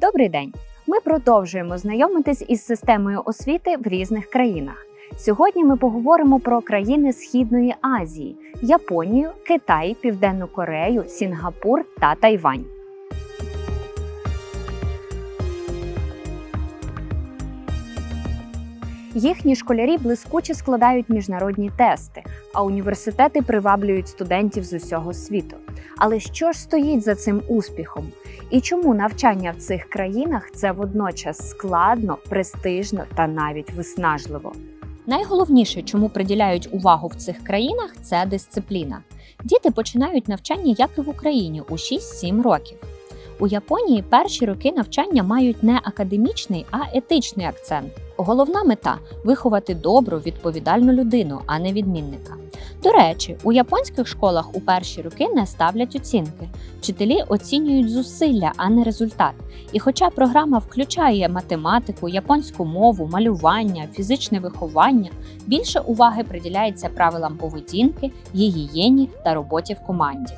Добрий день! Ми продовжуємо знайомитись із системою освіти в різних країнах. Сьогодні ми поговоримо про країни Східної Азії: Японію, Китай, Південну Корею, Сінгапур та Тайвань. Їхні школярі блискуче складають міжнародні тести, а університети приваблюють студентів з усього світу. Але що ж стоїть за цим успіхом? І чому навчання в цих країнах це водночас складно, престижно та навіть виснажливо? Найголовніше, чому приділяють увагу в цих країнах, це дисципліна. Діти починають навчання, як і в Україні, у 6-7 років. У Японії перші роки навчання мають не академічний, а етичний акцент. Головна мета виховати добру, відповідальну людину, а не відмінника. До речі, у японських школах у перші роки не ставлять оцінки. Вчителі оцінюють зусилля, а не результат. І хоча програма включає математику, японську мову, малювання, фізичне виховання, більше уваги приділяється правилам поведінки, гігієні та роботі в команді.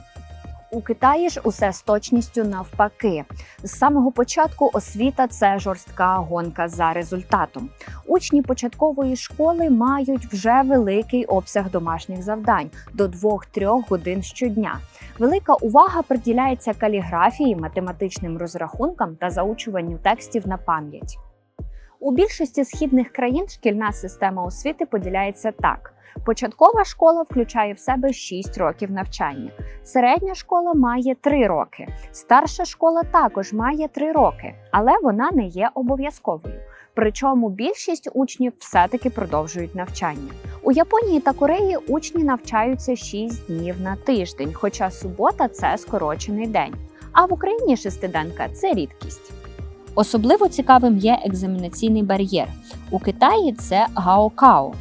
У Китаї ж усе з точністю навпаки. З самого початку освіта це жорстка гонка за результатом. Учні початкової школи мають вже великий обсяг домашніх завдань до 2-3 годин щодня. Велика увага приділяється каліграфії, математичним розрахункам та заучуванню текстів на пам'ять. У більшості східних країн шкільна система освіти поділяється так. Початкова школа включає в себе 6 років навчання. Середня школа має 3 роки. Старша школа також має 3 роки, але вона не є обов'язковою. Причому більшість учнів все-таки продовжують навчання. У Японії та Кореї учні навчаються 6 днів на тиждень, хоча субота це скорочений день. А в Україні шестиденка це рідкість. Особливо цікавим є екзаменаційний бар'єр. У Китаї це Гаокао,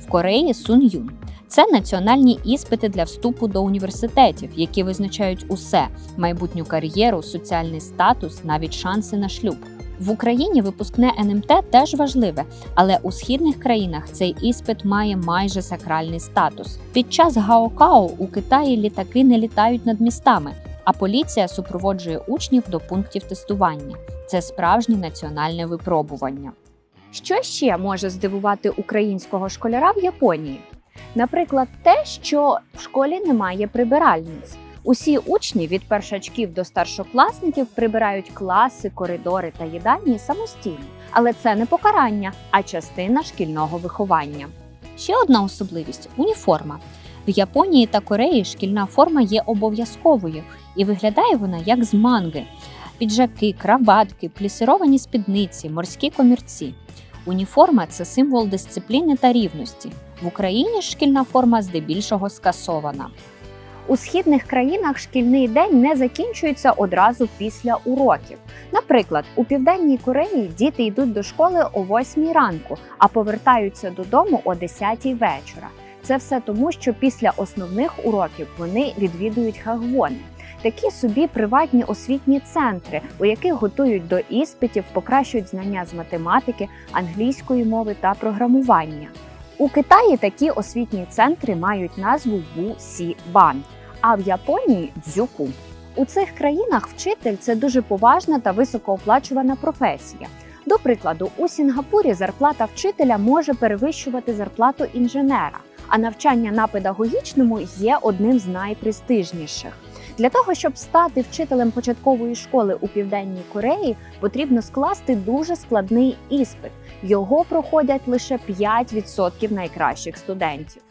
в Кореї Сун'юн. Це національні іспити для вступу до університетів, які визначають усе майбутню кар'єру, соціальний статус, навіть шанси на шлюб. В Україні випускне НМТ теж важливе, але у східних країнах цей іспит має майже сакральний статус. Під час Гаокао у Китаї літаки не літають над містами, а поліція супроводжує учнів до пунктів тестування. Це справжнє національне випробування. Що ще може здивувати українського школяра в Японії? Наприклад, те, що в школі немає прибиральниць. Усі учні від першачків до старшокласників прибирають класи, коридори та їдальні самостійно. Але це не покарання, а частина шкільного виховання. Ще одна особливість уніформа. В Японії та Кореї шкільна форма є обов'язковою і виглядає вона як з манги: піджаки, краватки, плісировані спідниці, морські комірці. Уніформа це символ дисципліни та рівності. В Україні шкільна форма здебільшого скасована. У східних країнах шкільний день не закінчується одразу після уроків. Наприклад, у південній Кореї діти йдуть до школи о 8 ранку, а повертаються додому о 10 вечора. Це все тому, що після основних уроків вони відвідують хагвони. Такі собі приватні освітні центри, у яких готують до іспитів, покращують знання з математики, англійської мови та програмування. У Китаї такі освітні центри мають назву Бу-Сі-Бан, а в Японії дзюку. У цих країнах вчитель це дуже поважна та високооплачувана професія. До прикладу, у Сінгапурі зарплата вчителя може перевищувати зарплату інженера, а навчання на педагогічному є одним з найпрестижніших. Для того, щоб стати вчителем початкової школи у Південній Кореї, потрібно скласти дуже складний іспит. Його проходять лише 5% найкращих студентів.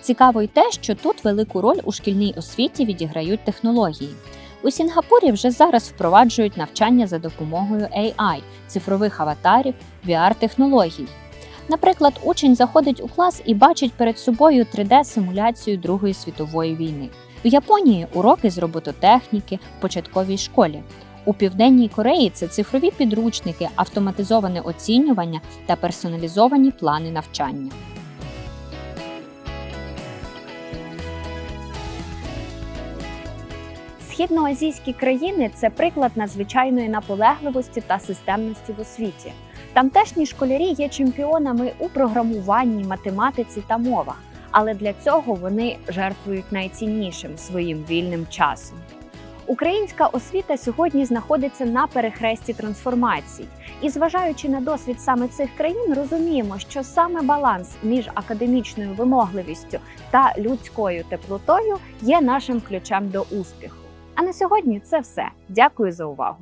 Цікаво й те, що тут велику роль у шкільній освіті відіграють технології. У Сінгапурі вже зараз впроваджують навчання за допомогою AI, цифрових аватарів, VR-технологій. Наприклад, учень заходить у клас і бачить перед собою 3D-симуляцію Другої світової війни. В Японії уроки з робототехніки в початковій школі. У Південній Кореї це цифрові підручники, автоматизоване оцінювання та персоналізовані плани навчання. Східноазійські країни це приклад надзвичайної наполегливості та системності в освіті. Тамтешні школярі є чемпіонами у програмуванні, математиці та мовах, але для цього вони жертвують найціннішим своїм вільним часом. Українська освіта сьогодні знаходиться на перехресті трансформацій, і зважаючи на досвід саме цих країн, розуміємо, що саме баланс між академічною вимогливістю та людською теплотою є нашим ключем до успіху. А на сьогодні це все. Дякую за увагу.